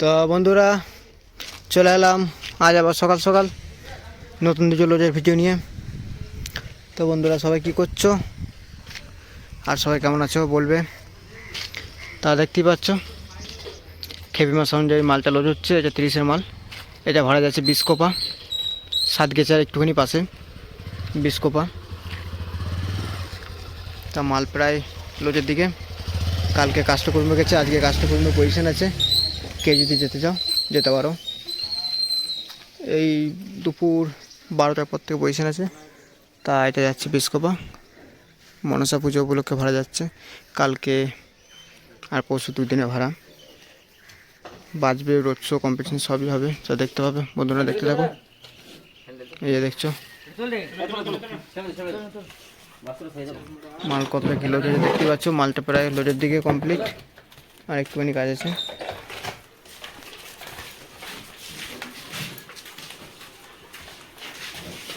তো বন্ধুরা, চলে এলাম। আজ আবার সকাল সকাল। নতুন দুটো লোজের ভিডিও নিয়ে। তো বন্ধুরা, সবাই কি করছ? আর সবাই কেমন আছো বলবে। তা দেখতেই পাচ্ছ। খেপি মাছ অনুযায়ী মালটা লোড হচ্ছে এটা তিরিশের মাল। এটা ভাড়া যাচ্ছে বিশ বিস্কোপা সাত গেছার একটুখানি পাশে বিস্কোপা তা মাল প্রায় লোজের দিকে। কালকে কাস্টকর্মী গেছে, আজকে কাস্টকর্মী পজিশন আছে। কে যদি যেতে চাও, যেতে পারো। এই দুপুর বারোটার পর থেকে পজিশন আছে। তা এটা যাচ্ছে বিস্কোপা মনসা পুজো উপলক্ষে ভাড়া যাচ্ছে। কালকে আর পরশু দুই দিনে ভাড়া। বাজবে রোড শো কম্পিটিশন সবই হবে তো দেখতে পাবে। বন্ধুরা দেখতে থাকো। এই যে দেখছ। মাল কতটা কিলো দেখতে পাচ্ছ? মালটা প্রায় লোডের দিকে কমপ্লিট আর একটুখানি কাজ আছে।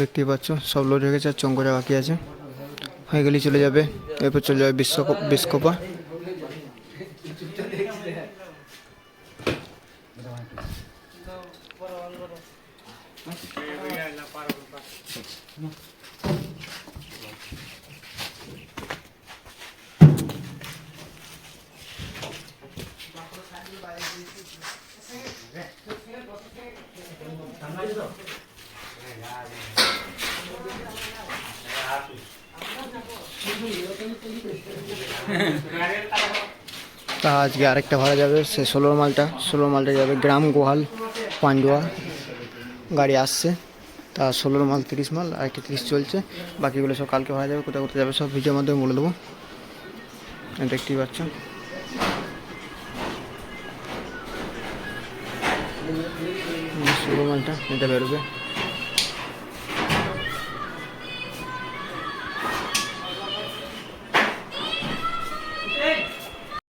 দেখতেই পাচ্ছ, সব লোড হয়ে গেছে, আর চঙ্করা বাকি আছে। হয়ে গেলেই চলে যাবে। এরপর চলে যাবে বিশ্ব বিস্কোপা তা আজকে আরেকটা ভাড়া যাবে, সে ষোলোর মালটা। ষোলোর মালটা যাবে গ্রাম গোহাল, পান্ডুয়া। গাড়ি আসছে। তা ষোলোর মাল, তিরিশ মাল, আর একটা তিরিশ চলছে। বাকিগুলো সব কালকে ভাড়া যাবে, কোথায় কোথায় যাবে সব ভিডিওর মাধ্যমে বলে দেবো। দেখতেই পাচ্ছ। ষোলো মালটা এটা বেরোবে